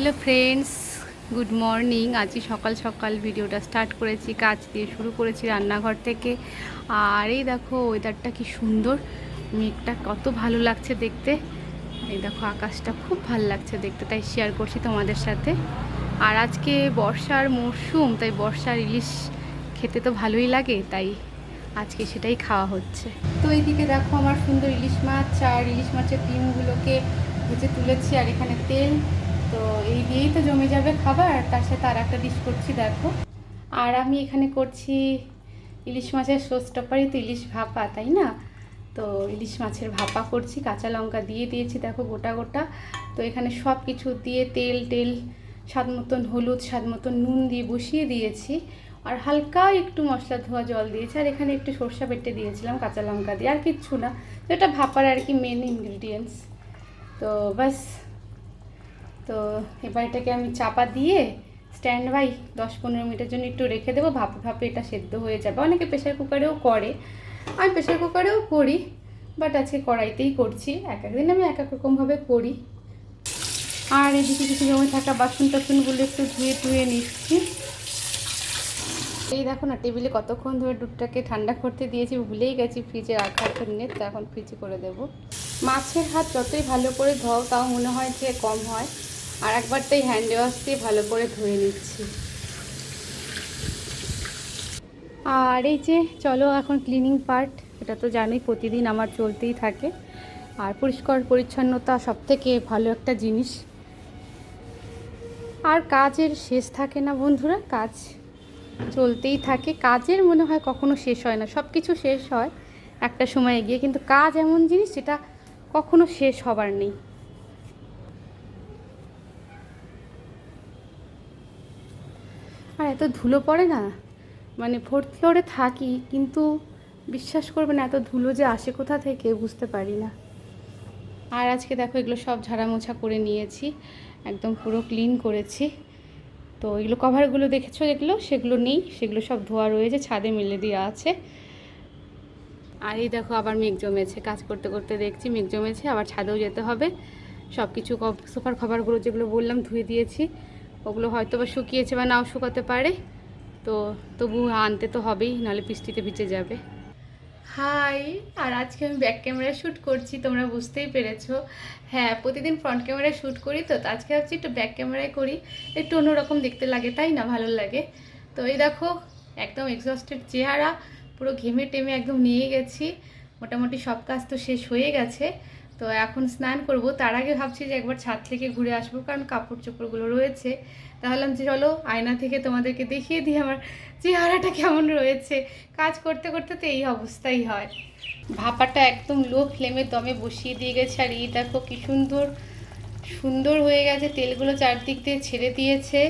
Hello friends good morning আজই সকাল সকাল ভিডিওটা স্টার্ট করেছি, কাজ দিয়ে শুরু করেছি রান্নাঘর থেকে। আর এই দেখো ওয়েদারটা কি সুন্দর। মেঘটা কত ভালো লাগছে দেখতে। এই দেখো, আকাশটা খুব ভালো লাগছে দেখতে, তাই শেয়ার করছি তোমাদের সাথে। আর আজকে বর্ষার মরশুম তাই বর্ষার ইলিশ খেতে তো ভালোই লাগে, তাই আজকে সেটাই খাওয়া হচ্ছে। তো এইদিকে দেখো, আমার সুন্দর ইলিশ মাছ, আর ইলিশ মাছের ডিমগুলোকে ভেজে তুলেছি, আর এখানে তেল। দিয়েই তো জমে যাবে খাবার, তার সাথে আর একটা ডিশ করছি দেখো। আর আমি এখানে করছি ইলিশ মাছের সোস তো ইলিশ ভাপা, তাই না? তো ইলিশ মাছের ভাপা করছি, কাঁচা লঙ্কা দিয়ে দিয়েছি, দেখো গোটা গোটা। তো এখানে সব কিছু দিয়ে তেল টেল স্বাদ মতন হলুদ, স্বাদ মতন নুন দিয়ে বসিয়ে দিয়েছি। আর হালকা একটু মশলা ধোয়া জল দিয়েছি, আর এখানে একটু সর্ষা বেটে দিয়েছিলাম, কাঁচা লঙ্কা দিয়ে, আর কিচ্ছু না। তো এটা ভাপার আর কি মেন ইনগ্রিডিয়েন্টস তো বাস তো এবার এটাকে আমি চাপা দিয়ে স্ট্যান্ড বাই দশ পনেরো মিনিটের জন্য একটু রেখে দেবো ভাপে ভাপে এটা সেদ্ধ হয়ে যাবে। অনেকে প্রেশার কুকারেও করে। আমি প্রেশার কুকারেও করি বাট আজকে কড়াইতেই করছি। এক একদিন আমি এক এক রকমভাবে করি। আর এদিকে কিছু জমে থাকা বাসন টাসনগুলো একটু ধুয়ে ধুয়ে নিচ্ছি। এই দেখো না, টেবিলে কতক্ষণ ধরে দুধটাকে ঠান্ডা করতে দিয়েছি, ভুলেই গেছি ফ্রিজে রাখার জন্যে, তো এখন ফ্রিজে করে দেবো। মাছের হাত যতই ভালো করে ধোও, তাও মনে হয় যে কম হয়। আর একবার তাই হ্যান্ড ওয়াশ দিয়ে ভালো করে ধুয়ে নিচ্ছি। আর এই যে, চলো এখন ক্লিনিং পার্ট এটা তো জানোই প্রতিদিন আমার চলতেই থাকে। আর পরিষ্কার পরিচ্ছন্নতা সব থেকে ভালো একটা জিনিস। আর কাজের শেষ থাকে না বন্ধুরা, কাজ চলতেই থাকে। কাজের মনে হয় কখনো শেষ হয় না সব কিছু শেষ হয় একটা সময় গিয়ে। কিন্তু কাজ এমন জিনিস যেটা কখনো শেষ হবার নেই। আর এত ধুলো পড়ে না? মানে ফোর্থ ফ্লোরে থাকি, কিন্তু বিশ্বাস করবে না, এত ধুলো যে আসে কোথা থেকে বুঝতে পারি না। আর আজকে দেখো এগুলো সব ঝাড়া মোছা করে নিয়েছি, একদম পুরো ক্লিন করেছি। তো এগুলো কভারগুলো দেখেছ যেগুলো? সেগুলো নেই, সেগুলো সব ধোয়া রয়েছে, ছাদে মেলে দেওয়া আছে। আর এই দেখো আবার মেঘ জমেছে, কাজ করতে করতে দেখছি, মেঘ জমেছে, আবার ছাদেও যেতে হবে। সব কিছু সুপার খাবারগুলো যেগুলো বললাম ধুয়ে দিয়েছি। ওগুলো হয়তো বা শুকিয়েছে বা নাও শুকাতে পারে। তো তবু আনতে তো হবেই, নাহলে বৃষ্টিতে ভিজে যাবে। হাই, আর আজকে আমি ব্যাক ক্যামেরা শ্যুট করছি, তোমরা বুঝতেই পেরেছ। হ্যাঁ প্রতিদিন ফ্রন্ট ক্যামেরায় শ্যুট করি তো আজকে ভাবছি একটু ব্যাক ক্যামেরায় করি। একটু অন্যরকম দেখতে লাগে, তাই না? ভালো লাগে। তো এই দেখো, একদম এক্সস্টেড চেহারা, পুরো ঘেমে টেমে একদম নিয়ে গেছি। মোটামুটি সব কাজ তো শেষ হয়ে গেছে। তো এখন স্নান করব। তার আগে ভাবছি যে একবার ছাদ থেকে ঘুরে আসব, কারণ কাপড় চোপড়গুলো রয়েছে। তাহলে যে চলো, আয়না থেকে তোমাদেরকে দেখিয়ে দিই আমার চেহারাটা কেমন রয়েছে। কাজ করতে করতে তো এই অবস্থাই হয়। ভাপাটা একদম লো ফ্লেমে দমে বসিয়ে দিয়ে গেছে, আর এই দেখো কী সুন্দর সুন্দর হয়ে গেছে। তেলগুলো চারদিক দিয়ে ছেড়ে দিয়েছে,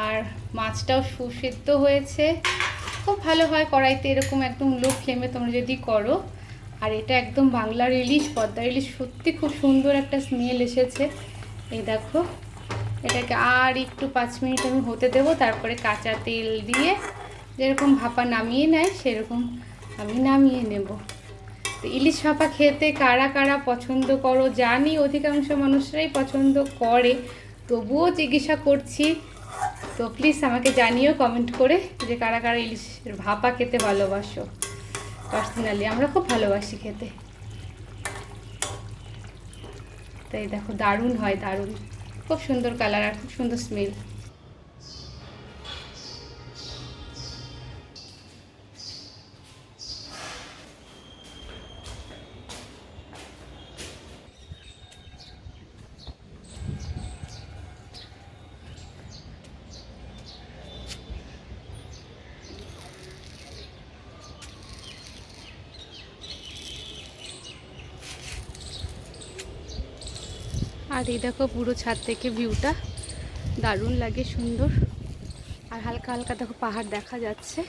আর মাছটাও সুসিদ্ধ হয়েছে। খুব ভালো হয় কড়াইতে, এরকম একদম লো ফ্লেমে তোমরা যদি করো আর এটা একদম বাংলার ইলিশ পদ্মার ইলিশ সত্যি খুব সুন্দর একটা স্মেল এসেছে। এই দেখো, এটাকে আর একটু পাঁচ মিনিট আমি হতে দেবো, তারপরে কাঁচা তেল দিয়ে যেরকম ভাপা নামিয়ে নেয়, সেরকম আমি নামিয়ে নেব। তো ইলিশ ভাপা খেতে কারা কারা পছন্দ করো জানি, অধিকাংশ মানুষরাই পছন্দ করে। তবুও জিজ্ঞাসা করছি, তো প্লিজ আমাকে জানিও কমেন্ট করে যে কারা কারা ইলিশের ভাপা খেতে ভালোবাসো। পার্সোনালি, আমরা খুব ভালোবাসি খেতে। তাই দেখো, দারুণ হয়, দারুণ। খুব সুন্দর কালার আর খুব সুন্দর স্মেল আর এই দেখো পুরো ছাদ থেকে ভিউটা দারুণ লাগে, সুন্দর। আর হালকা হালকা দেখো পাহাড় দেখা যাচ্ছে।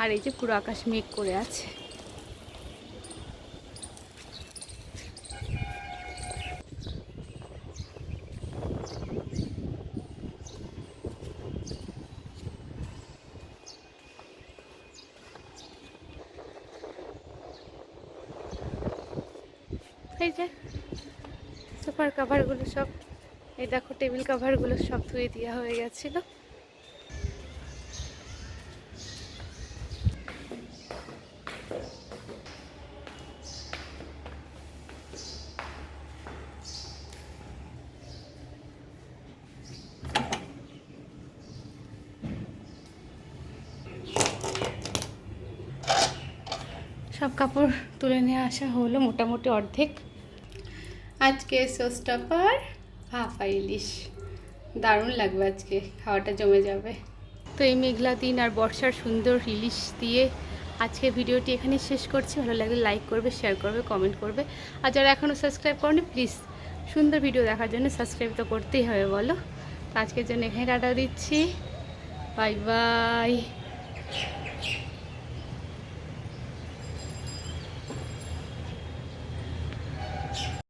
আর এই যে পুরো আকাশ মেঘ করে আছে। এই যে সুপার কাভারগুলো সব, এই দেখো টেবিল কাভারগুলো সব ধুয়ে দেওয়া হয়ে গেছিল। সব কাপড় তুলে নিয়ে আসা হলো মোটামুটি অর্ধেক। আজকে সোস্টাপার হাফা ইলিশ দারুণ লাগবে আজকে খাওয়াটা জমে যাবে। তো এই মেঘলা দিন আর বর্ষার সুন্দর ইলিশ দিয়ে আজকে ভিডিওটি এখানে শেষ করছি। ভালো লাগলে লাইক করবে শেয়ার করবে কমেন্ট করবে। আর যারা এখনও সাবস্ক্রাইব করেনি প্লিজ সুন্দর ভিডিও দেখার জন্য সাবস্ক্রাইব তো করতেই হবে, বলো। আজকের জন্য এখানে টাটা দিচ্ছি। Bye bye